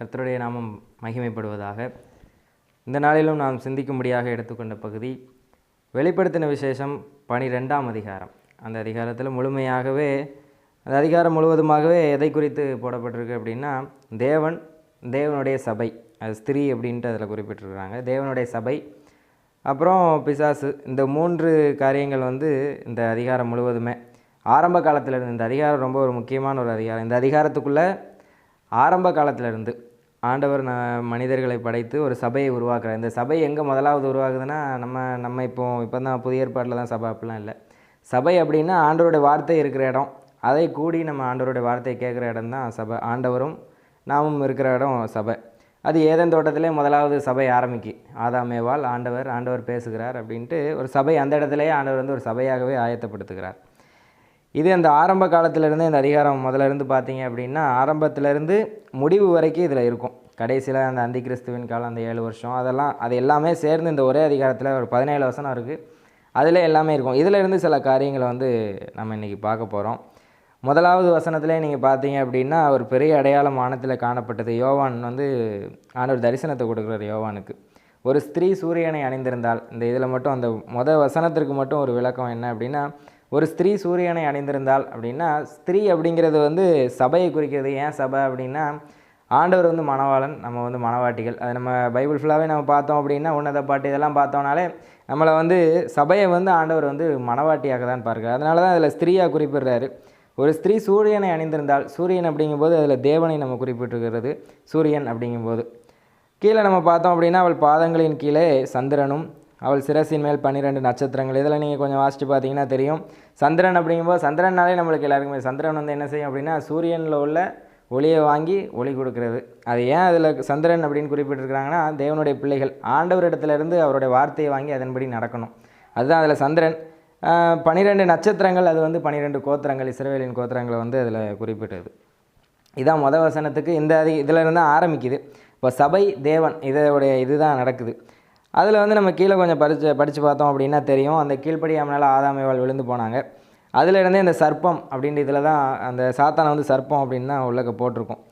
கர்த்தருடைய நாமம் மகிமைப்படுவதாக. இந்த நாளிலும் நாம் சிந்திக்கும்படியாக எடுத்துக்கொண்ட பகுதி வெளிப்படுத்தின விசேஷம் பனிரெண்டாம் அதிகாரம். அந்த அதிகாரத்தில் முழுமையாகவே அந்த அதிகாரம் முழுவதுமாகவே எதை குறித்து போடப்பட்டிருக்கு அப்படின்னா தேவன் தேவனுடைய சபை அது ஸ்திரீ அப்படின்ட்டு அதில் குறிப்பிட்டிருக்கிறாங்க தேவனுடைய சபை அப்புறம் பிசாசு இந்த மூன்று காரியங்கள் வந்து இந்த அதிகாரம் முழுவதுமே. ஆரம்ப காலத்தில் இருந்து இந்த அதிகாரம் ரொம்ப ஒரு முக்கியமான ஒரு அதிகாரம். இந்த அதிகாரத்துக்குள்ளே ஆரம்ப காலத்திலிருந்து ஆண்டவர் ந மனிதர்களை படைத்து ஒரு சபையை உருவாக்குறார். இந்த சபை எங்கே முதலாவது உருவாகுதுன்னா நம்ம நம்ம இப்போ இப்போ தான் புதிய ஏற்பாட்டில் தான் சபை அப்படிலாம் இல்லை. சபை அப்படின்னா ஆண்டவருடைய வார்த்தை இருக்கிற இடம். அதை கூடி நம்ம ஆண்டவருடைய வார்த்தையை கேட்குற இடம் தான் சபை. ஆண்டவரும் நாமும் இருக்கிற இடம் சபை. அது ஏதன் தோட்டத்திலே முதலாவது சபை ஆரம்பிக்கு. ஆதாமேவால் ஆண்டவர் ஆண்டவர் பேசுகிறார் அப்படின்ட்டு ஒரு சபை அந்த இடத்துலேயே ஆண்டவர் வந்து ஒரு சபையாகவே ஆயத்தப்படுத்துகிறார். இது அந்த ஆரம்ப காலத்திலேருந்து இந்த அதிகாரம் முதல்ல இருந்து பார்த்தீங்க அப்படின்னா ஆரம்பத்திலேருந்து முடிவு வரைக்கும் இதில் இருக்கும். கடைசியில் அந்த அந்தி கிறிஸ்துவின் காலம் அந்த ஏழு வருஷம் அதெல்லாம் அது எல்லாமே சேர்ந்து இந்த ஒரே அதிகாரத்தில் ஒரு பதினேழு வசனம் இருக்குது அதில் எல்லாமே இருக்கும். இதில் இருந்து சில காரியங்களை வந்து நம்ம இன்றைக்கி பார்க்க போகிறோம் முதலாவது வசனத்திலே நீங்கள் பார்த்தீங்க அப்படின்னா ஒரு பெரிய அடையாளம் வானத்தில் காணப்பட்டது. யோவான் வந்து ஆண்டவர் தரிசனத்தை கொடுக்குறாரு யோவானுக்கு. ஒரு ஸ்திரீ சூரியனை அணிந்திருந்தால் இந்த இதில் மட்டும் அந்த முத வசனத்திற்கு மட்டும் ஒரு விளக்கம் என்ன அப்படின்னா ஒரு ஸ்திரீ சூரியனை அணிந்திருந்தால் அப்படின்னா ஸ்திரீ அப்படிங்கிறது வந்து சபையை குறிக்கிறது. ஏன் சபை அப்படின்னா ஆண்டவர் வந்து மணவாளன் நம்ம வந்து மணவாட்டிகள். அது நம்ம பைபிள் ஃபுல்லாகவே நம்ம பார்த்தோம் அப்படின்னா உன்னத பாட்டு இதெல்லாம் பார்த்தோம்னாலே நம்மளை வந்து சபையை வந்து ஆண்டவர் வந்து மணவாட்டியாக தான் பார்க்குறார். அதனால தான் அதில் ஸ்திரீயாக குறிப்பிடுறாரு. ஒரு ஸ்திரீ சூரியனை அணிந்திருந்தால் சூரியன் அப்படிங்கும்போது அதில் தேவனை நம்ம குறிப்பிட்டிருக்கிறது சூரியன் அப்படிங்கும்போது. கீழே நம்ம பார்த்தோம் அப்படின்னா அவள் பாதங்களின் கீழே சந்திரனும் அவள் சிரசின் மேல் பன்னிரெண்டு நட்சத்திரங்கள். இதில் நீங்கள் கொஞ்சம் வாசித்து பார்த்தீங்கன்னா தெரியும். சந்திரன் அப்படிங்கும்போது சந்திரனாலே நம்மளுக்கு எல்லாருக்குமே சந்திரன் வந்து என்ன செய்யும் அப்படின்னா சூரியனில் உள்ள ஒளியை வாங்கி ஒளி கொடுக்கறது. அது ஏன் அதில் சந்திரன் அப்படின்னு குறிப்பிட்டிருக்கிறாங்கன்னா தேவனுடைய பிள்ளைகள் ஆண்டவரிடத்துலேருந்து அவருடைய வார்த்தையை வாங்கி அதன்படி நடக்கணும். அதுதான் அதில் சந்திரன். பன்னிரெண்டு நட்சத்திரங்கள் அது வந்து பன்னிரெண்டு கோத்திரங்கள் இஸ்ரவேலின் கோத்திரங்களை வந்து அதில் குறிப்பிட்டது. இதான் மொத வசனத்துக்கு இந்த அதி இதில் இருந்து ஆரம்பிக்குது. இப்போ சபை தேவன் இதோடைய இதுதான் நடக்குது. அதில் வந்து நம்ம கீழே கொஞ்சம் படித்து படித்து பார்த்தோம் அப்படின்னா தெரியும். அந்த கீழ்ப்படி அவனால் ஆதாமைவாள் விழுந்து போனாங்க. அதில் இருந்தே இந்த சர்ப்பம் அப்படின்ற இதில் தான் அந்த சாத்தானை வந்து சர்ப்பம் அப்படின்னு தான் உள்ளக்க போட்டிருக்கோம்.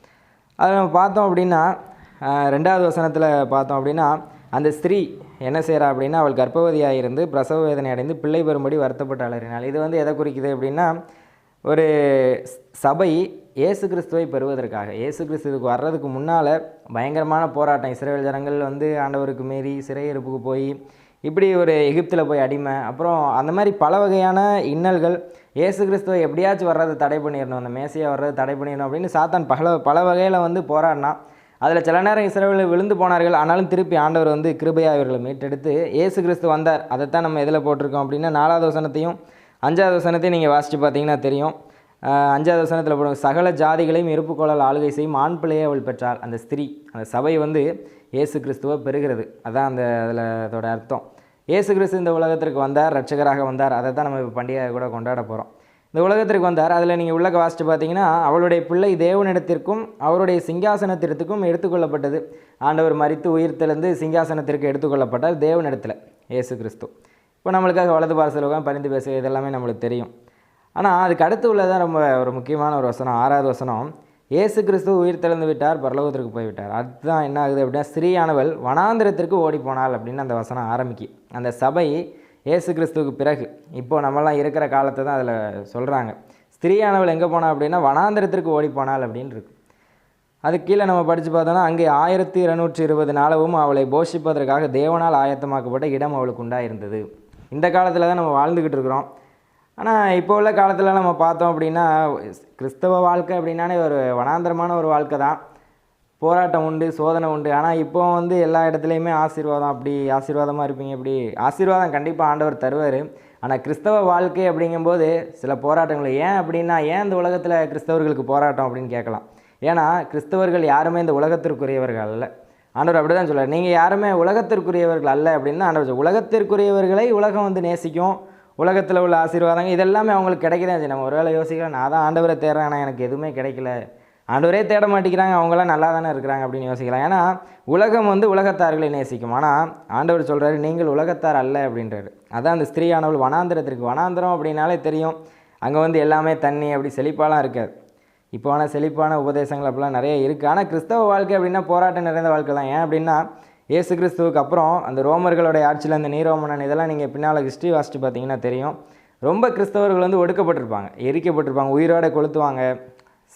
அதில் நம்ம பார்த்தோம் அப்படின்னா ரெண்டாவது வசனத்தில் பார்த்தோம் அப்படின்னா அந்த ஸ்திரீ என்ன செய்கிறா அப்படின்னா அவள் கர்ப்பவதியாக இருந்து பிரசவ வேதனை அடைந்து பிள்ளை பெறும்படி வருத்தப்பட்டு அலறினாள் இது வந்து எதை குறிக்குது அப்படின்னா ஒரு சபை இயேசு கிறிஸ்துவை பெறுவதற்காக. இயேசு கிறிஸ்துவுக்கு வர்றதுக்கு முன்னால் பயங்கரமான போராட்டம். இஸ்ரேல் ஜனங்கள் வந்து ஆண்டவருக்கு மீறி சிறையிருப்புக்கு போய் இப்படி ஒரு எகிப்தில் போய் அடிமை. அப்புறம் அந்த மாதிரி பல வகையான இன்னல்கள். இயேசு கிறிஸ்துவை எப்படியாச்சும் வர்றது தடை பண்ணிடணும். அந்த மேசையாக வர்றது தடை பண்ணிடணும் அப்படின்னு சாத்தான் பல பல வகையில் வந்து போராடினான். அதில் சில நேரம் இஸ்ரேலில் விழுந்து போனார்கள். ஆனாலும் திருப்பி ஆண்டவர் வந்து கிருபையா இவர்களை மீட்டெடுத்து இயேசு கிறிஸ்து வந்தார். அதைத்தான் நம்ம எதில் போட்டிருக்கோம் அப்படின்னா நாலாவது வசனத்தையும் அஞ்சாவது வசனத்தையும் நீங்கள் வாசித்து பார்த்தீங்கன்னா தெரியும். அஞ்சாவது வசனத்தில் போடுவாங்க சகல ஜாதிகளையும் இருப்புக்கோளால் ஆளுகை செய்யும் ஆண் பிள்ளையை அவள் பெற்றாள். அந்த ஸ்திரீ அந்த சபை வந்து இயேசு கிறிஸ்துவை பெறுகிறது. அதான் அந்த அதில் அதோட அர்த்தம். இயேசு கிறிஸ்து இந்த உலகத்திற்கு வந்தார் ரட்சகராக வந்தார். அதை தான் நம்ம இப்போ பண்டிகை கூட கொண்டாட போகிறோம் இந்த உலகத்திற்கு வந்தார். அதில் நீங்கள் உள்ளக வாசிட்டு பார்த்தீங்கன்னா அவளுடைய பிள்ளை தேவனிடத்திற்கும் அவருடைய சிங்காசனத்திற்கும் எடுத்துக்கொள்ளப்பட்டது. ஆண்டவர் மறித்து உயிர்த்தெழுந்து சிங்காசனத்திற்கு எடுத்துக்கொள்ளப்பட்டார் தேவனிடத்தில் இயேசு கிறிஸ்து. இப்போ நம்மளுக்காக வலது பாரசலுகம் பரிந்து பேச இதெல்லாமே நம்மளுக்கு தெரியும். ஆனால் அதுக்கு அடுத்து உள்ளதான் ரொம்ப ஒரு முக்கியமான ஒரு வசனம். ஆறாவது வசனம் இயேசு கிறிஸ்து உயிர் தெளிந்து விட்டார் பரலோகத்திற்கு போய்விட்டார். அதுதான் என்ன ஆகுது அப்படின்னா ஸ்ரீயானவள் வனாந்திரத்திற்கு ஓடிப்போனாள் அப்படின்னு அந்த வசனம் ஆரம்பிக்கு. அந்த சபை இயேசு கிறிஸ்துவுக்கு பிறகு. இப்போது நம்மலாம் இருக்கிற காலத்தை தான் அதில் சொல்கிறாங்க ஸ்திரீயானவள் எங்கே போனால் அப்படின்னா வனாந்திரத்திற்கு ஓடி போனாள் அப்படின்னு இருக்கு. அது கீழே நம்ம படித்து பார்த்தோன்னா அங்கே ஆயிரத்தி இருநூற்றி இருபது நாளவும் அவளை போஷிப்பதற்காக தேவனால் ஆயத்தமாக்கப்பட்ட இடம் அவளுக்கு உண்டாயிருந்தது. இந்த காலத்தில் தான் நம்ம வாழ்ந்துக்கிட்டு இருக்கிறோம். ஆனால் இப்போ உள்ள காலத்தில் நம்ம பார்த்தோம் அப்படின்னா கிறிஸ்தவ வாழ்க்கை அப்படின்னாலே ஒரு வனாந்தரமான ஒரு வாழ்க்கை தான். போராட்டம் உண்டு சோதனை உண்டு. ஆனால் இப்போ வந்து எல்லா இடத்துலையுமே ஆசீர்வாதம் அப்படி ஆசீர்வாதமாக இருப்பீங்க இப்படி ஆசீர்வாதம் கண்டிப்பாக ஆண்டவர் தருவார். ஆனால் கிறிஸ்தவ வாழ்க்கை அப்படிங்கும்போது சில போராட்டங்கள் ஏன் அப்படின்னா ஏன் இந்த உலகத்தில் கிறிஸ்தவர்களுக்கு போராட்டம் அப்படின்னு கேட்கலாம். ஏன்னா கிறிஸ்தவர்கள் யாருமே இந்த உலகத்திற்குரியவர்கள் அல்ல. ஆண்டவர் அப்படி தான் சொல்கிறார் நீங்கள் யாருமே உலகத்திற்குரியவர்கள் அல்ல அப்படின்னு ஆண்டவர் உலகத்திற்குரியவர்களை உலகம் வந்து நேசிக்கும். உலகத்தில் உள்ள ஆசீர்வாதங்கள் இதெல்லாமே அவங்களுக்கு கிடைக்கதான் செய்யும் நம்ம ஒருவேளை யோசிக்கலாம் நான் தான் ஆண்டவரை தேடுறேன் ஆனால் எனக்கு எதுவுமே கிடைக்கல. ஆண்டவரே தேட மாட்டேங்கிறாங்க அவங்களாம் நல்லா தானே இருக்கிறாங்க அப்படின்னு யோசிக்கலாம். ஏன்னா உலகம் வந்து உலகத்தார்களை நேசிக்கும். ஆனால் ஆண்டவர் சொல்கிறாரு நீங்கள் உலகத்தார் அல்ல அப்படின்றாரு. அதான் அந்த ஸ்திரீயானவள் வனாந்திரத்திற்கு வனாந்திரம் அப்படின்னாலே தெரியும். அங்கே வந்து எல்லாமே தண்ணி அப்படி செழிப்பாலாம் இருக்காது. இப்போ ஆனால் செழிப்பான உபதேசங்கள் அப்படிலாம் நிறைய இருக்குது ஆனால் கிறிஸ்தவ வாழ்க்கை அப்படின்னா போராட்டம் நிறைந்த வாழ்க்கை தான். ஏன் அப்படின்னா இயேசு கிறிஸ்துவுக்கு அப்புறம் அந்த ரோமர்களுடைய ஆட்சியில் அந்த நீரோமணன் இதெல்லாம் நீங்கள் பின்னால் ஹிஸ்ட்ரி வாசித்து பார்த்தீங்கன்னா தெரியும். ரொம்ப கிறிஸ்தவர்கள் வந்து ஒடுக்கப்பட்டிருப்பாங்க. எரிக்கப்பட்டிருப்பாங்க. உயிரோட கொளுத்துவாங்க.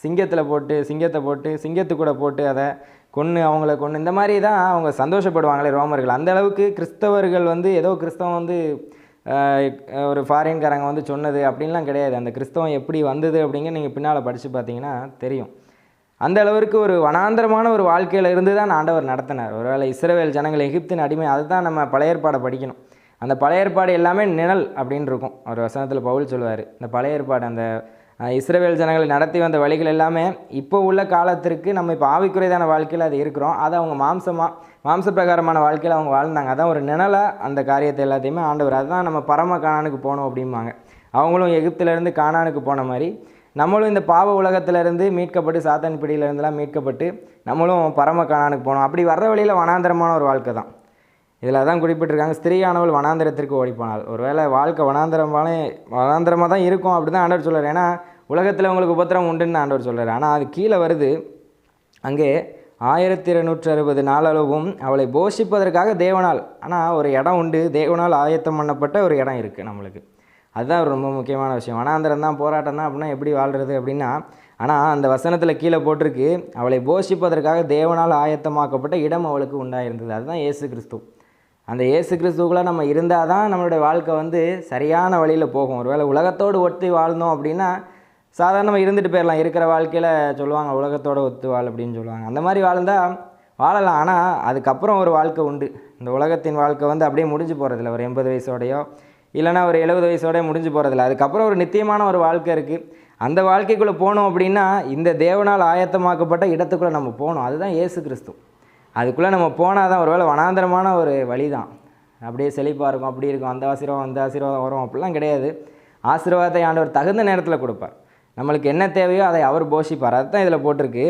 சிங்கத்தில் போட்டு சிங்கத்தை போட்டு சிங்கத்து கூட போட்டு அதை கொன்று அவங்கள கொன்று இந்த மாதிரி தான் அவங்க சந்தோஷப்படுவாங்களே ரோமர்கள். அந்த அளவுக்கு கிறிஸ்தவர்கள் வந்து ஏதோ கிறிஸ்தவம் வந்து ஒரு ஃபாரின்காரங்க வந்து சொன்னது அப்படின்லாம் கிடையாது. அந்த கிறிஸ்தவம் எப்படி வந்தது அப்படிங்க நீங்கள் பின்னால் படித்து பார்த்தீங்கன்னா தெரியும். அந்த அளவிற்கு ஒரு வனாந்தரமான ஒரு வாழ்க்கையில் இருந்து தான் ஆண்டவர் நடத்தினார். ஒருவேளை இஸ்ரவேல் ஜனங்கள் எகிப்தின் அடிமை அதை தான் நம்ம பழைய ஏற்பாடை படிக்கணும். அந்த பழைய ஏற்பாடு எல்லாமே நிழல் அப்படின்னு இருக்கும். ஒரு வசனத்தில் பவுல் சொல்லுவார் இந்த பழைய ஏற்பாடு அந்த இஸ்ரவேல் ஜனங்களை நடத்தி வந்த வழிகள் எல்லாமே இப்போ உள்ள காலத்திற்கு நம்ம இப்போ ஆவிக்குறைதான வாழ்க்கையில் அது இருக்கிறோம். அதை அவங்க மாம்சமாக மாம்ச பிரகாரமான வாழ்க்கையில் அவங்க வாழ்ந்தாங்க. அதான் ஒரு நிழலாக அந்த காரியத்தை எல்லாத்தையுமே ஆண்டவர் அதுதான் நம்ம பரம காணானுக்கு போகணும் அப்படிம்பாங்க. அவங்களும் எகிப்திலேருந்து காணானுக்கு போன மாதிரி நம்மளும் இந்த பாவ உலகத்திலேருந்து மீட்கப்பட்டு சாத்தான் பிடியிலேருந்துலாம் மீட்கப்பட்டு நம்மளும் பரம காணானுக்கு போனோம். அப்படி வர்ற வழியில் வனாந்தரமான ஒரு வாழ்க்கை தான். இதில் தான் குறிப்பிட்டிருக்காங்க ஸ்திரீயானவள் வனாந்தரத்திற்கு ஓடிப்போனால் ஒருவேளை வாழ்க்கை வனாந்தரமாலே வனாந்தரமாக தான் இருக்கும் அப்படி தான் ஆண்டவர் சொல்கிறார் ஏன்னா உலகத்தில் உங்களுக்கு உபத்திரம் உண்டுன்னு ஆண்டவர் சொல்கிறார் ஆனால் அது கீழே வருது. அங்கே ஆயிரத்தி இருநூற்றி அறுபது நாளளவும் அவளை போஷிப்பதற்காக தேவனால் ஆனால் ஒரு இடம் உண்டு. தேவனால் ஆயத்தம் பண்ணப்பட்ட ஒரு இடம் இருக்குது நம்மளுக்கு. அதுதான் ரொம்ப முக்கியமான விஷயம். வனாந்திரம் தான் போராட்டம் தான் அப்படின்னா எப்படி வாழ்கிறது அப்படின்னா ஆனால் அந்த வசனத்தில் கீழே போட்டிருக்கு அவளை போஷிப்பதற்காக தேவனால் ஆயத்தமாக்கப்பட்ட இடம் அவளுக்கு உண்டாயிருந்தது. அதுதான் ஏசு கிறிஸ்து. அந்த ஏசு கிறிஸ்துக்குள்ளே நம்ம இருந்தால் தான் நம்மளுடைய வாழ்க்கை வந்து சரியான வழியில் போகும். ஒருவேளை உலகத்தோடு ஒட்டி வாழ்ந்தோம் அப்படின்னா சாதாரணமாக இருந்துட்டு போயிடலாம் இருக்கிற வாழ்க்கையில் சொல்லுவாங்க உலகத்தோட ஒத்து வாழ் அப்படின்னு சொல்லுவாங்க. அந்த மாதிரி வாழ்ந்தால் வாழலாம். ஆனால் அதுக்கப்புறம் ஒரு வாழ்க்கை உண்டு. இந்த உலகத்தின் வாழ்க்கை வந்து அப்படியே முடிஞ்சு போகிறதில்ல ஒரு எண்பது வயசோடையோ இல்லைன்னா ஒரு எழுபது வயசோட முடிஞ்சு போகிறதில்ல அதுக்கப்புறம் ஒரு நித்தியமான ஒரு வாழ்க்கை இருக்குது அந்த வாழ்க்கைக்குள்ளே போனோம் அப்படின்னா இந்த தேவனால் ஆயத்தமாக்கப்பட்ட இடத்துக்குள்ளே நம்ம போகணும் அதுதான் ஏசு கிறிஸ்து. அதுக்குள்ளே நம்ம போனால் தான் ஒருவேளை வனாந்தரமான ஒரு வழி தான் அப்படியே செழிப்பாக இருக்கும். அப்படி இருக்கும். அந்த ஆசீர்வாதம் அந்த ஆசீர்வாதம் வரும். அப்படிலாம் கிடையாது. ஆசீர்வாதத்தை ஆண்டவர் தகுந்த நேரத்தில் கொடுப்பார். நம்மளுக்கு என்ன தேவையோ அதை அவர் போஷிப்பார். அதுதான் இதில் போட்டிருக்கு.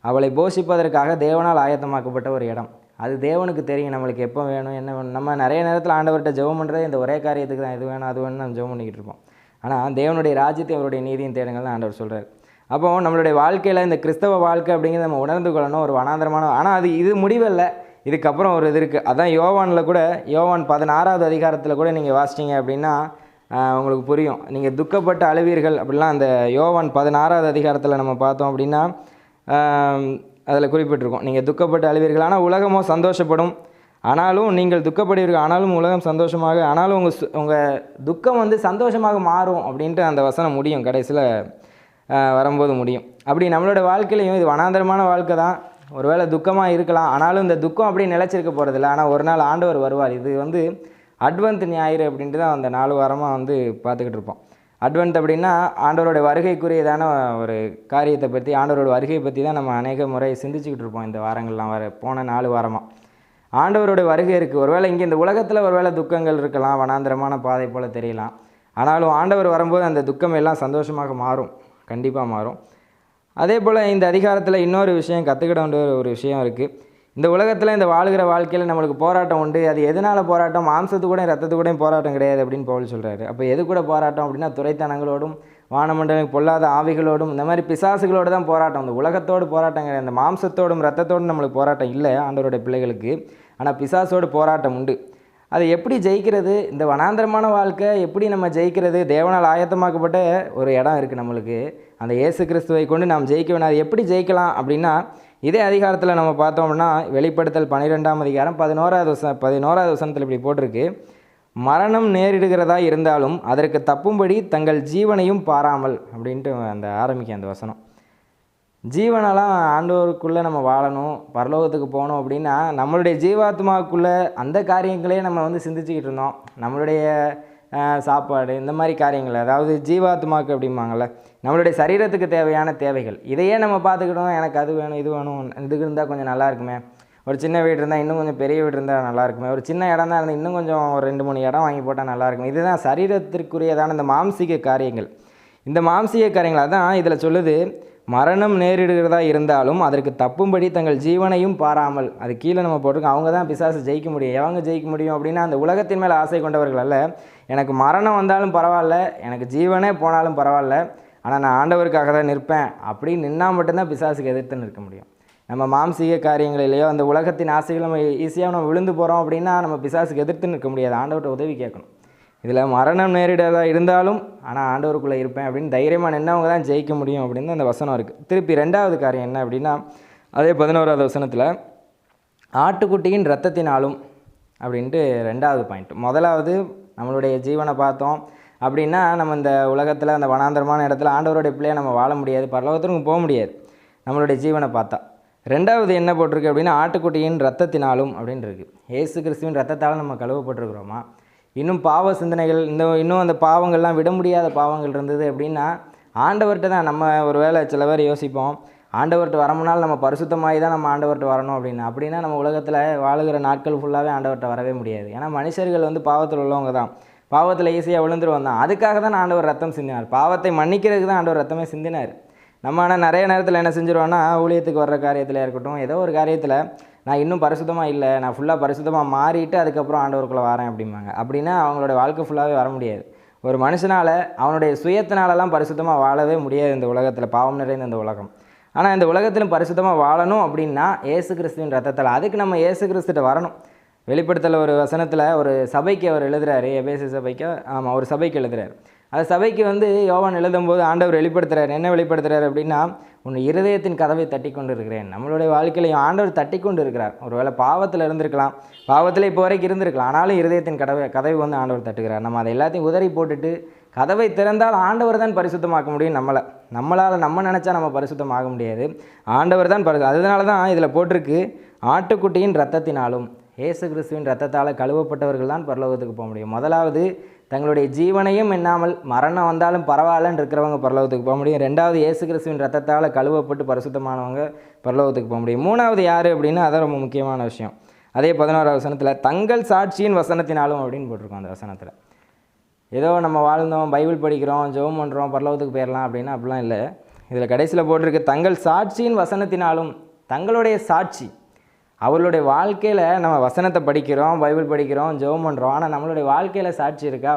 அவளை போஷிப்பதற்காக தேவனால் ஆயத்தமாக்கப்பட்ட ஒரு இடம். அது தேவனுக்கு தெரியும் நம்மளுக்கு எப்போ வேணும் என்ன வேணும். நம்ம நிறைய நேரத்தில் ஆண்டவர்கிட்ட ஜெபம் பண்ணுறது இந்த ஒரே காரியத்துக்கு தான் இது வேணும் அது வேணும் நம்ம ஜெபம் பண்ணிக்கிட்டு இருப்போம். ஆனால் தேவனுடைய ராஜ்யத்தை அவருடைய நீதியும் தேடுங்கள் தான் ஆண்டவர் சொல்கிறார் அப்போ நம்மளுடைய வாழ்க்கையில் இந்த கிறிஸ்தவ வாழ்க்கை அப்படிங்கிறத நம்ம உணர்ந்து கொள்ளணும் ஒரு வனாந்தரமான ஆனால் அது இது முடிவல்ல. இதுக்கப்புறம் ஒரு இது இருக்குது அதான் யோவானில் கூட யோவான் பதினாறாவது அதிகாரத்தில் கூட நீங்கள் வாசிச்சிங்க அப்படின்னா உங்களுக்கு புரியும். நீங்கள் துக்கப்பட்டு அழுவீர்கள் அப்படிலாம் அந்த யோவான் பதினாறாவது அதிகாரத்தில் நம்ம பார்த்தோம் அப்படின்னா அதில் குறிப்பிட்டிருக்கோம். நீங்கள் துக்கப்பட்டு அழுவீர்கள் ஆனால் உலகமோ சந்தோஷப்படும். ஆனாலும் நீங்கள் துக்கப்படுவீர்கள் ஆனாலும் உலகம் சந்தோஷமாக ஆனாலும் உங்கள் சு- உங்கள் துக்கம் வந்து சந்தோஷமாக மாறும் அப்படின்ட்டு அந்த வசனம் முடியும். கடைசியில் வரும்போது முடியும். அப்படி நம்மளோட வாழ்க்கையிலையும் இது வனாந்தரமான வாழ்க்கை தான். ஒருவேளை துக்கமாக இருக்கலாம். ஆனாலும் இந்த துக்கம் அப்படியே நிலச்சிருக்க போகிறதில்ல ஆனால் ஒரு நாள் ஆண்டவர் வருவார். இது வந்து அட்வந்த் ஞாயிறு அப்படின்ட்டு தான் அந்த நாலு வாரமாக வந்து பார்த்துக்கிட்டு இருப்போம். அட்வென்ட் அப்படின்னா ஆண்டவரோட வருகைக்குரியதான ஒரு காரியத்தை பற்றி ஆண்டவரோட வருகையை பற்றி தான் நம்ம அநேக முறை சிந்திச்சுக்கிட்டு இருப்போம் இந்த வாரங்கள்லாம் வர போன நாலு வாரமாக ஆண்டவரோட வருகை இருக்குது ஒருவேளை இங்கே இந்த உலகத்தில் ஒருவேளை துக்கங்கள் இருக்கலாம் வனாந்திரமான பாதை போல் தெரியலாம். ஆனாலும் ஆண்டவர் வரும்போது அந்த துக்கம் எல்லாம் சந்தோஷமாக மாறும். கண்டிப்பாக மாறும். அதே போல் இந்த அதிகாரத்தில் இன்னொரு விஷயம் கற்றுக்கிட வேண்டிய ஒரு விஷயம் இருக்குது இந்த உலகத்தில் இந்த வாழ்கிற வாழ்க்கையில் நம்மளுக்கு போராட்டம் உண்டு. அது எதனால் போராட்டம்? மாம்சத்து கூட ரத்தத்து கூட போராட்டம் கிடையாது அப்படின்னு பவுல் சொல்கிறாரு அப்போ எது கூட போராட்டம் அப்படின்னா துறைத்தனங்களோடும் வானமண்டலம் பொல்லாத ஆவிகளோடும் இந்த மாதிரி பிசாசுகளோடு தான் போராட்டம். இந்த உலகத்தோடு போராட்டம் கிடையாது. இந்த மாம்சத்தோடும் ரத்தத்தோடும் நம்மளுக்கு போராட்டம் இல்லை ஆண்டவருடைய பிள்ளைகளுக்கு. ஆனால் பிசாசோடு போராட்டம் உண்டு. அதை எப்படி ஜெயிக்கிறது? இந்த வனாந்தரமான வாழ்க்கை எப்படி நம்ம ஜெயிக்கிறது? தேவனால் ஆயத்தமாக்கப்பட்ட ஒரு இடம் இருக்குது நம்மளுக்கு. அந்த இயேசு கிறிஸ்துவை கொண்டு நாம் ஜெயிக்க வேணும். அது எப்படி ஜெயிக்கலாம் அப்படின்னா இதே அதிகாரத்தில் நம்ம பார்த்தோம் அப்படின்னா வெளிப்படுத்தல் பன்னிரெண்டாம் அதிகாரம் பதினோராவது வச பதினோராவது வசனத்தில் இப்படி போட்டிருக்கு. மரணம் நேரிடுகிறதா இருந்தாலும் அதற்கு தப்பும்படி தங்கள் ஜீவனையும் பாராமல் அப்படின்ட்டு அந்த ஆரம்பிக்க அந்த வசனம். ஜீவனெல்லாம் ஆண்டோருக்குள்ளே நம்ம வாழணும் பரலோகத்துக்கு போகணும் அப்படின்னா நம்மளுடைய ஜீவாத்மாவுக்குள்ளே அந்த காரியங்களே நம்ம வந்து சிந்திச்சுக்கிட்டு இருந்தோம். நம்மளுடைய சாப்பாடு இந்த மாதிரி காரியங்கள். அதாவது ஜீவாத்மாக்கு அப்படிம்பாங்கள்ல நம்மளுடைய சரீரத்துக்கு தேவையான தேவைகள். இதையே நம்ம பார்த்துக்கிட்டோம் எனக்கு அது வேணும் இது வேணும் இதுக்கு இருந்தால் கொஞ்சம் நல்லா இருக்குமே. ஒரு சின்ன வீடு இருந்தால் இன்னும் கொஞ்சம் பெரிய வீடு இருந்தால் நல்லா இருக்குமே. ஒரு சின்ன இடம் தான் இருந்தால் இன்னும் கொஞ்சம் ஒரு ரெண்டு மூணு இடம் வாங்கி போட்டால் நல்லா இருக்கும். இதுதான் சரீரத்திற்குரியதான இந்த மாம்சீக காரியங்கள். இந்த மாம்சீக காரியங்கள் அதான் இதில் சொல்லுது மரணம் நேரிடுகிறதா இருந்தாலும் அதற்கு தப்பும்படி தங்கள் ஜீவனையும் பாராமல் அது கீழே நம்ம போட்டிருக்கோம். அவங்க தான் பிசாசு ஜெயிக்க முடியும். எவங்க ஜெயிக்க முடியும் அப்படின்னா அந்த உலகத்தின் மேலே ஆசை கொண்டவர்கள் அல்ல. எனக்கு மரணம் வந்தாலும் பரவாயில்ல எனக்கு ஜீவனே போனாலும் பரவாயில்ல ஆனால் நான் ஆண்டவருக்காக தான் நிற்பேன் அப்படின்னு நின்னால் மட்டும்தான் பிசாசுக்கு எதிர்த்து நிற்க முடியும். நம்ம மாம்சீக காரியங்களிலேயோ அந்த உலகத்தின் ஆசைகள் நம்ம ஈஸியாக நம்ம விழுந்து போகிறோம் அப்படின்னா நம்ம பிசாசுக்கு எதிர்த்து நிற்க முடியாது. ஆண்டவர்கிட்ட உதவி கேட்கணும். இதில் மரணம் நேரிடதாக இருந்தாலும் ஆனால் ஆண்டவருக்குள்ளே இருப்பேன் அப்படின்னு தைரியமாக நின்றவங்க தான் ஜெயிக்க முடியும் அப்படின்னு அந்த வசனம் இருக்குது திருப்பி ரெண்டாவது காரியம் என்ன அப்படின்னா அதே பதினோராவது வசனத்தில் ஆட்டுக்குட்டியின் ரத்தத்தினாலும் அப்படின்ட்டு ரெண்டாவது பாயிண்ட். முதலாவது நம்மளுடைய ஜீவனை பார்த்தோம் அப்படின்னா நம்ம இந்த உலகத்தில் அந்த வனாந்தரமான இடத்துல ஆண்டவருடைய பிள்ளையை நம்ம வாழ முடியாது பரலோகத்திற்கும் போக முடியாது. நம்மளுடைய ஜீவனை பார்த்தா. ரெண்டாவது என்ன போட்டிருக்கு அப்படின்னா ஆட்டுக்குட்டியின் ரத்தத்தினாலும் அப்படின்னு இருக்குது ஏசு கிறிஸ்துவின் ரத்தத்தால் நம்ம கழுவப்பட்டிருக்கிறோமா? இன்னும் பாவ சிந்தனைகள் இந்த இன்னும் அந்த பாவங்கள்லாம் விட முடியாத பாவங்கள் இருந்தது அப்படின்னா ஆண்டவர்கிட்ட தான் நம்ம ஒரு வேளை சில பேர் யோசிப்போம் ஆண்டவர்கிட்ட வரமுனால் நம்ம பரிசுத்தமாகி தான் நம்ம ஆண்டவர்கிட்ட வரணும் அப்படின்னு அப்படின்னா நம்ம உலகத்தில் வாழுகிற நாட்கள் ஃபுல்லாகவே ஆண்டவர்கிட்ட வரவே முடியாது. ஏன்னா மனுஷர்கள் வந்து பாவத்தில் உள்ளவங்க தான். பாவத்தில் ஈஸியாக விழுந்துருவோம் தான். அதுக்காக தான் ஆண்டவர் ரத்தம் சிந்தினார். பாவத்தை மன்னிக்கிறதுக்கு தான் ஆண்டவர் ரத்தமே சிந்தினார். நம்ம ஆனால் நிறைய நேரத்தில் என்ன செஞ்சுருவோன்னா ஊழியத்துக்கு வர்ற காரியத்தில் இருக்கட்டும் ஏதோ ஒரு காரியத்தில் நான் இன்னும் பரிசுத்தமாக இல்லை நான் ஃபுல்லாக பரிசுத்தமாக மாறிட்டு அதுக்கப்புறம் ஆண்டவருக்குள்ளே வரேன் அப்படிம்பாங்க. அப்படின்னா அவங்களோட வாழ்க்கை ஃபுல்லாகவே வர முடியாது. ஒரு மனுஷனால் அவனுடைய சுயத்தினாலலாம் பரிசுத்தமாக வாழவே முடியாது இந்த உலகத்தில் பாவம் நிறைந்த இந்த உலகம். ஆனால் இந்த உலகத்திலும் பரிசுத்தமாக வாழணும் அப்படின்னா ஏசு கிறிஸ்துவின் ரத்தத்தில் அதுக்கு நம்ம ஏசு கிறிஸ்துகிட்ட வரணும். வெளிப்படுத்தல ஒரு வசனத்தில் ஒரு சபைக்கு அவர் எழுதுறாரு எபேசு சபைக்கு ஆமாம் ஒரு சபைக்கு எழுதுறாரு. அந்த சபைக்கு வந்து யோவான் எழுதும்போது ஆண்டவர் வெளிப்படுத்துறாரு. என்ன வெளிப்படுத்துறாரு அப்படின்னா உன் இருதயத்தின் கதவை தட்டி கொண்டு இருக்கிறேன் நம்மளுடைய வாழ்க்கையிலையும் ஆண்டவர் தட்டி கொண்டு இருக்கிறார் ஒருவேளை பாவத்தில் இருந்திருக்கலாம். பாவத்தில் இப்போ வரைக்கும் இருந்திருக்கலாம். ஆனாலும் இருதயத்தின் கதவை கதவை வந்து ஆண்டவர் தட்டுகிறார். நம்ம அதை எல்லாத்தையும் உதறி போட்டுட்டு கதவை திறந்தால் ஆண்டவர் தான் பரிசுத்தமாக்க முடியும் நம்மளை. நம்மளால் நம்ம நினச்சா நம்ம பரிசுத்தமாக முடியாது. ஆண்டவர் தான் பரிசு அதனால தான் இதில் போட்டிருக்கு. ஆட்டுக்குட்டியின் ரத்தத்தினாலும் இயேசு கிறிஸ்துவின் ரத்தத்தால் கழுவப்பட்டவர்கள் தான் பரலோகத்துக்கு போக முடியும். முதலாவது தங்களுடைய ஜீவனையும் எண்ணாமல் மரணம் வந்தாலும் பரவாயில்லன்னு இருக்கிறவங்க பரலோகத்துக்கு போக முடியும். ரெண்டாவது இயேசு கிறிஸ்துவின் ரத்தத்தால் கழுவப்பட்டு பரிசுத்தமானவங்க பரலோகத்துக்கு போக முடியும். மூணாவது யார் அப்படின்னா அதான் ரொம்ப முக்கியமான விஷயம். அதே பதினோராவது வசனத்தில் தங்கள் சாட்சியின் வசனத்தினாலும் அப்படின்னு போட்டிருக்கோம் அந்த வசனத்தில். ஏதோ நம்ம வாழ்ந்தோம் பைபிள் படிக்கிறோம் ஜெபம் பண்ணுறோம் பரலோகத்துக்கு போயிடலாம் அப்படின்னா அப்படிலாம் இல்லை. இதில் கடைசியில் போட்டிருக்கு தங்கள் சாட்சியின் வசனத்தினாலும் தங்களுடைய சாட்சி அவர்களுடைய வாழ்க்கையில் நம்ம வசனத்தை படிக்கிறோம் பைபிள் படிக்கிறோம் ஜெபம் பண்ணுறோம் ஆனால் நம்மளுடைய வாழ்க்கையில் சாட்சி இருக்கா?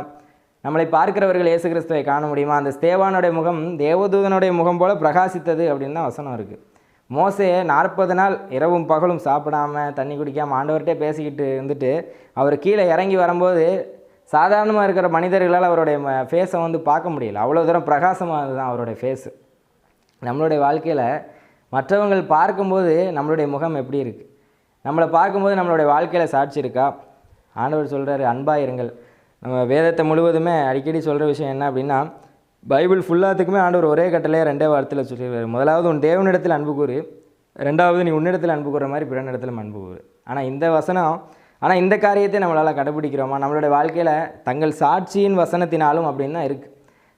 நம்மளை பார்க்கிறவர்கள் இயேசு கிறிஸ்துவை காண முடியுமா? அந்த ஸ்தேவானுடைய முகம் தேவதூதனுடைய முகம் போல பிரகாசித்தது அப்படின்னு தான் வசனம் இருக்குது மோசே நாற்பது நாள் இரவும் பகலும் சாப்பிடாம தண்ணி குடிக்காமல் ஆண்டவர்கிட்டே பேசிக்கிட்டு இருந்துட்டு அவர் கீழே இறங்கி வரும்போது சாதாரணமாக இருக்கிற மனிதர்களால் அவருடைய ஃபேஸை வந்து பார்க்க முடியல. அவ்வளோ தூரம் பிரகாசமாக தான் அவருடைய ஃபேஸு நம்மளுடைய வாழ்க்கையில் மற்றவங்கள் பார்க்கும்போது நம்மளுடைய முகம் எப்படி இருக்குது நம்மளை பார்க்கும்போது நம்மளுடைய வாழ்க்கையில் சாட்சி இருக்கா? ஆண்டவர் சொல்கிறாரு அன்பாக இருங்கள். நம்ம வேதத்தை முழுவதுமே அடிக்கடி சொல்கிற விஷயம் என்ன அப்படின்னா பைபிள் ஃபுல்லாத்துக்குமே ஆண்டவர் ஒரே கட்டளையே ரெண்டே வார்த்தையில் சொல்லிடுவார் முதலாவது உன் தேவனிடத்தில் அன்பு கூறு. ரெண்டாவது நீ உன்னிடத்தில் அன்பு கூற மாதிரி பிறனிடத்திலும் அன்பு கூறு. ஆனால் இந்த வசனம் ஆனால் இந்த காரியத்தை நம்மளால் கடைபிடிக்கிறோமா? நம்மளுடைய வாழ்க்கையில் தங்கள் சாட்சியின் வசனத்தினாலும் அப்படின்னு தான் இருக்குது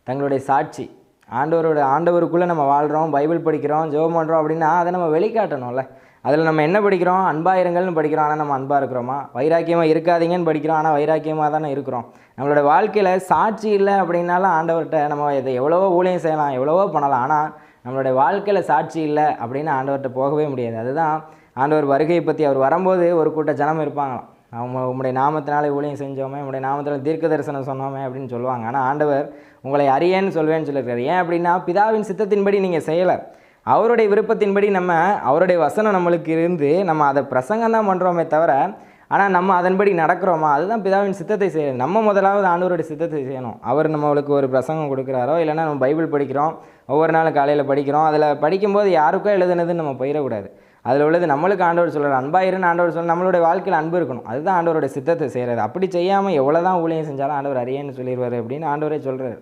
தங்களுடைய சாட்சி. ஆண்டவரோட ஆண்டவருக்குள்ளே நம்ம வாழ்கிறோம் பைபிள் படிக்கிறோம் ஜெபம் பண்ணுறோம் அப்படின்னா அதை நம்ம வெளிக்காட்டணும்ல. அதில் நம்ம என்ன படிக்கிறோம்? அன்பாக இருங்கள்னு படிக்கிறோம் ஆனால் நம்ம அன்பாக இருக்கிறோமா? வைராக்கியமாக இருக்காதீங்கன்னு படிக்கிறோம் ஆனால் வைராக்கியமாக தானே இருக்கிறோம். நம்மளோட வாழ்க்கையில் சாட்சி இல்லை அப்படின்னாலும் ஆண்டவர்கிட்ட நம்ம இதை எவ்வளவோ ஊழியம் செய்யலாம் எவ்வளவோ பண்ணலாம் ஆனால் நம்மளுடைய வாழ்க்கையில் சாட்சி இல்லை அப்படின்னு ஆண்டவர்கிட்ட போகவே முடியாது. அதுதான் ஆண்டவர் வருகையை பற்றி அவர் வரும்போது ஒரு கூட்ட ஜனம் இருப்பாங்களாம். அவங்க உங்களுடைய நாமத்தினாலே ஊழியம் செஞ்சோமே உங்களுடைய நாமத்தில் தீர்க்க தரிசனம் சொன்னோமே அப்படின்னு சொல்லுவாங்க. ஆனால் ஆண்டவர் உங்களை அறியேன்னு சொல்வேன்னு சொல்லியிருக்காரு. ஏன் அப்படின்னா பிதாவின் சித்தத்தின்படி நீங்கள் செய்யலை. அவருடைய விருப்பத்தின்படி நம்ம அவருடைய வசனம் நம்மளுக்கு இருந்து நம்ம அதை பிரசங்கம் தான் பண்ணுறோமே தவிர ஆனால் நம்ம அதன்படி நடக்கிறோமா? அதுதான் பிதாவின் சித்தத்தை செய்யணும். நம்ம முதலாவது ஆண்டவருடைய சித்தத்தை செய்யணும். அவர் நம்மளுக்கு ஒரு பிரசங்கம் கொடுக்குறாரோ இல்லைன்னா நம்ம பைபிள் படிக்கிறோம் ஒவ்வொரு நாளும் காலையில் படிக்கிறோம். அதில் படிக்கும்போது யாருக்கோ எழுதுனதுன்னு நம்ம போயிடக்கூடாது. அதில் உள்ளது நம்மளுக்கு ஆண்டவர் சொல்கிறார் அன்பாயிருன்னு ஆண்டவர் சொல்ல நம்மளுடைய வாழ்க்கையில் அன்பு இருக்கணும். அதுதான் ஆண்டவருடைய சித்தத்தை செய்கிறது அப்படி செய்யாமல் எவ்வளோ தான் ஊழியம் செஞ்சாலும் ஆண்டவர் அறியேன்னு சொல்லிடுவார் அப்படின்னு ஆண்டவரே சொல்கிறார்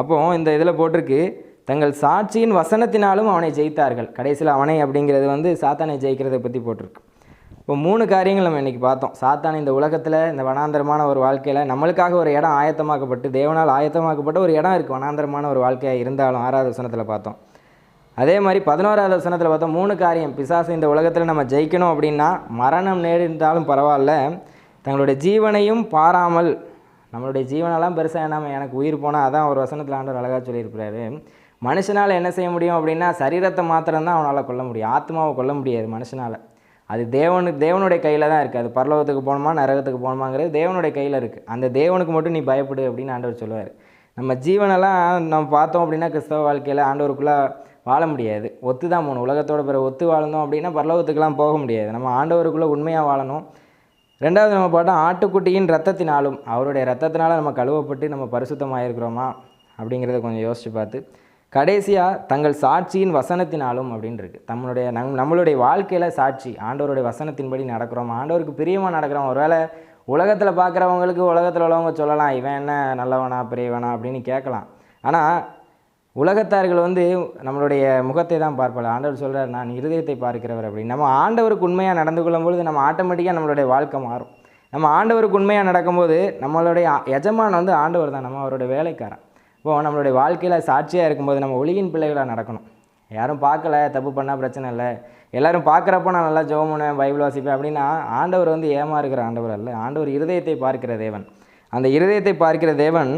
அப்போது இந்த இதில் போட்டிருக்கு தங்கள் சாட்சியின் வசனத்தினாலும் அவனை ஜெயித்தார்கள். கடைசியில் அவனை அப்படிங்கிறது வந்து சாத்தானை ஜெயிக்கிறதை பற்றி போட்டிருக்கு. இப்போ மூணு காரியங்கள் நம்ம இன்றைக்கி பார்த்தோம். சாத்தான் இந்த உலகத்தில் இந்த வனாந்தரமான ஒரு வாழ்க்கையில் நம்மளுக்காக ஒரு இடம் ஆயத்தமாக்கப்பட்டு தேவனால் ஆயத்தமாக்கப்பட்ட ஒரு இடம் இருக்குது வனாந்தரமான ஒரு வாழ்க்கையாக இருந்தாலும் ஆறாவது வசனத்தில் பார்த்தோம். அதே மாதிரி பதினோராவது வசனத்தில் பார்த்தோம் மூணு காரியம். பிசாசு இந்த உலகத்தில் நம்ம ஜெயிக்கணும் அப்படின்னா மரணம் நேரிந்தாலும் பரவாயில்ல. தங்களுடைய ஜீவனையும் பாராமல் நம்மளுடைய ஜீவனெல்லாம் பெருசாக என்னாமல் எனக்கு உயிர் போனால் அதான் ஒரு வசனத்தில் ஆண்டவர் அழகாக சொல்லியிருக்கிறாரு. மனுஷனால் என்ன செய்ய முடியும் அப்படின்னா சரீரத்தை மாத்திரம்தான் அவனால் கொல்ல முடியும். ஆத்மாவை கொல்ல முடியாது மனுஷனால். அது தேவனுக்கு தேவனுடைய கையில் தான் இருக்குது அது பரலோகத்துக்கு போகணுமா நரகத்துக்கு போகணுமாங்கிறது தேவனுடைய கையில் இருக்குது அந்த தேவனுக்கு மட்டும் நீ பயப்படு அப்படின்னு ஆண்டவர் சொல்லுவார். நம்ம ஜீவனெல்லாம் நம்ம பார்த்தோம் அப்படின்னா கிறிஸ்தவ வாழ்க்கையில் ஆண்டவருக்குள்ளே வாழ முடியாது. ஒத்து தான் போகணும். உலகத்தோட பிற ஒத்து வாழ்ந்தோம் அப்படின்னா பரலோகத்துக்கெலாம் போக முடியாது. நம்ம ஆண்டவருக்குள்ளே உண்மையாக வாழணும். ரெண்டாவது நம்ம பார்த்தோம் ஆட்டுக்குட்டியின் ரத்தத்தினாலும் அவருடைய ரத்தத்தினால நம்ம கழுவப்பட்டு நம்ம பரிசுத்தமாக இருக்கிறோமா அப்படிங்கிறத கொஞ்சம் யோசித்து பார்த்து கடைசியாக தங்கள் சாட்சியின் வசனத்தினாலும் அப்படின்னு இருக்குது நம்மளுடைய நம் நம்மளுடைய வாழ்க்கையில் சாட்சி ஆண்டவருடைய வசனத்தின்படி நடக்கிறோம். ஆண்டவருக்கு பிரியமாக நடக்கிறோம். ஒருவேளை உலகத்தில் பார்க்குறவங்களுக்கு உலகத்தில் உள்ளவங்க சொல்லலாம் இவன் என்ன நல்லவனா பெரியவனா? அப்படின்னு கேட்கலாம். ஆனால் உலகத்தார்கள் வந்து நம்மளுடைய முகத்தை தான் பார்ப்பாள் ஆண்டவர் சொல்கிறார் நான் இருதயத்தை பார்க்கிறவர் அப்படின்னு. நம்ம ஆண்டவருக்கு உண்மையாக நடந்து கொள்ளும்பொழுது நம்ம ஆட்டோமேட்டிக்காக நம்மளுடைய வாழ்க்கை மாறும். நம்ம ஆண்டவருக்கு உண்மையாக நடக்கும்போது நம்மளுடைய எஜமான எஜமான் வந்து ஆண்டவர் தான். நம்ம அவருடைய வேலைக்காரன். இப்போது நம்மளுடைய வாழ்க்கையில் சாட்சியாக இருக்கும்போது நம்ம ஒளியின் பிள்ளைகளாக நடக்கணும். யாரும் பார்க்கல தப்பு பண்ணால் பிரச்சனை இல்லை. எல்லாரும் பார்க்குறப்ப நான் நல்லா ஜெபம் பண்ணுவேன் பைபிள் வாசிப்பேன் அப்படின்னா ஆண்டவர் வந்து ஏமா இருக்கிற ஆண்டவர் அல்ல. ஆண்டவர் இருதயத்தை பார்க்கிற தேவன். அந்த இருதயத்தை பார்க்கிற தேவன்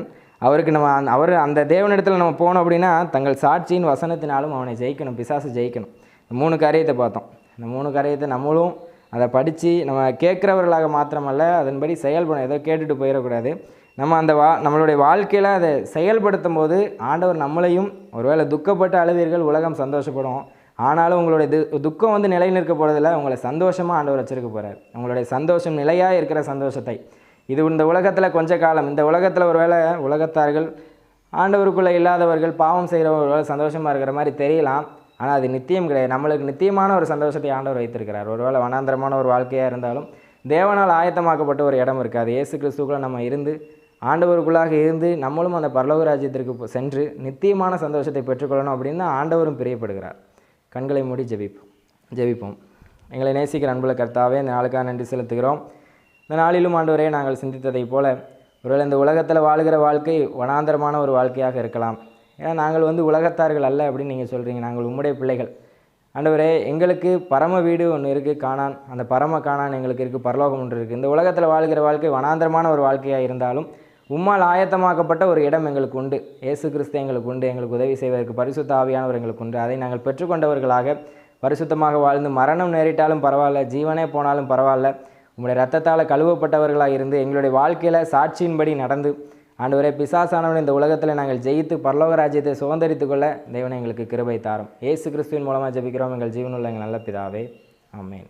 அவருக்கு நம்ம அவர் அந்த தேவனிடத்தில் நம்ம போனோம் அப்படின்னா தங்கள் சாட்சியின் வசனத்தினாலும் அவனை ஜெயிக்கணும் பிசாசு ஜெயிக்கணும். இந்த மூணு காரியத்தை பார்த்தோம். இந்த மூணு காரியத்தை நம்மளும் அதை படித்து நம்ம கேட்குறவர்களாக மாத்திரமல்ல அதன்படி செயல்பட ஏதோ கேட்டுட்டு போயிடக்கூடாது. நம்ம அந்த வா நம்மளுடைய வாழ்க்கையில் அதை செயல்படுத்தும் போது ஆண்டவர் நம்மளையும் ஒருவேளை துக்கப்பட்டு அழுவீர்கள் உலகம் சந்தோஷப்படும். ஆனாலும் உங்களுடைய து துக்கம் வந்து நிலை நிற்க போகிறதில்ல உங்களை சந்தோஷமாக ஆண்டவர் வச்சிருக்க போகிறார் உங்களுடைய சந்தோஷம் நிலையாக இருக்கிற சந்தோஷத்தை. இது இந்த உலகத்தில் கொஞ்ச காலம். இந்த உலகத்தில் ஒருவேளை உலகத்தார்கள் ஆண்டவருக்குள்ளே இல்லாதவர்கள் பாவம் செய்கிறவர்கள் சந்தோஷமாக இருக்கிற மாதிரி தெரியலாம். ஆனால் அது நித்தியம் கிடையாது. நம்மளுக்கு நித்தியமான ஒரு சந்தோஷத்தை ஆண்டவர் வைத்திருக்கிறார். ஒருவேளை வனாந்தரமான ஒரு வாழ்க்கையாக இருந்தாலும் தேவனால் ஆயத்தமாக்கப்பட்ட ஒரு இடம் இருக்குது. அது இயேசு கிறிஸ்துக்குள்ளே நம்ம இருந்து ஆண்டவருக்குள்ளாக இருந்து நம்மளும் அந்த பரலோக ராஜ்யத்திற்கு சென்று நித்தியமான சந்தோஷத்தை பெற்றுக்கொள்ளணும் அப்படின்னு தான் ஆண்டவரும் பிரியப்படுகிறார். கண்களை மூடி ஜெபிப்போம். ஜெபிப்போம். எங்களை நேசிக்கிற அன்புல கர்த்தாவே இந்த நாளுக்காக நன்றி செலுத்துகிறோம். இந்த நாளிலும் ஆண்டவரே நாங்கள் சிந்தித்ததைப் போல ஒருவேளை இந்த உலகத்தில் வாழுகிற வாழ்க்கை வனாந்தரமான ஒரு வாழ்க்கையாக இருக்கலாம். ஏன்னா நாங்கள் வந்து உலகத்தார்கள் அல்ல அப்படின்னு நீங்கள் சொல்கிறீங்க நாங்கள் உம்முடைய பிள்ளைகள். ஆண்டவரே எங்களுக்கு பரம வீடு ஒன்று இருக்குது காணான். அந்த பரம காணான் எங்களுக்கு இருக்குது பரலோகம் ஒன்று இருக்குது இந்த உலகத்தில் வாழ்கிற வாழ்க்கை வனாந்தரமான ஒரு வாழ்க்கையாக இருந்தாலும் உம்மால் ஆயத்தமாக்கப்பட்ட ஒரு இடம் எங்களுக்கு உண்டு. இயேசு கிறிஸ்து எங்களுக்கு உண்டு. எங்களுக்கு உதவி செய்வதற்கு பரிசுத்த ஆவியானவர் எங்களுக்கு உண்டு. அதை நாங்கள் பெற்றுக்கொண்டவர்களாக பரிசுத்தமாக வாழ்ந்து மரணம் நேரிட்டாலும் பரவாயில்ல ஜீவனே போனாலும் பரவாயில்ல. உங்களுடைய ரத்தத்தால் கழுவப்பட்டவர்களாக இருந்து எங்களுடைய வாழ்க்கையில் சாட்சியின்படி நடந்து ஆண்டவரே பிசாசானவன் இந்த உலகத்தில் நாங்கள் ஜெயித்து பரலோக ராஜ்யத்தை சுதந்திரித்து கொள்ள தேவனை எங்களுக்கு கிருபை தாரும். ஏசு கிறிஸ்துவின் மூலமாக ஜெபிக்கிறோம். எங்கள் ஜீவனுள்ள எங்கள் நல்ல பிதாவே. ஆமென்.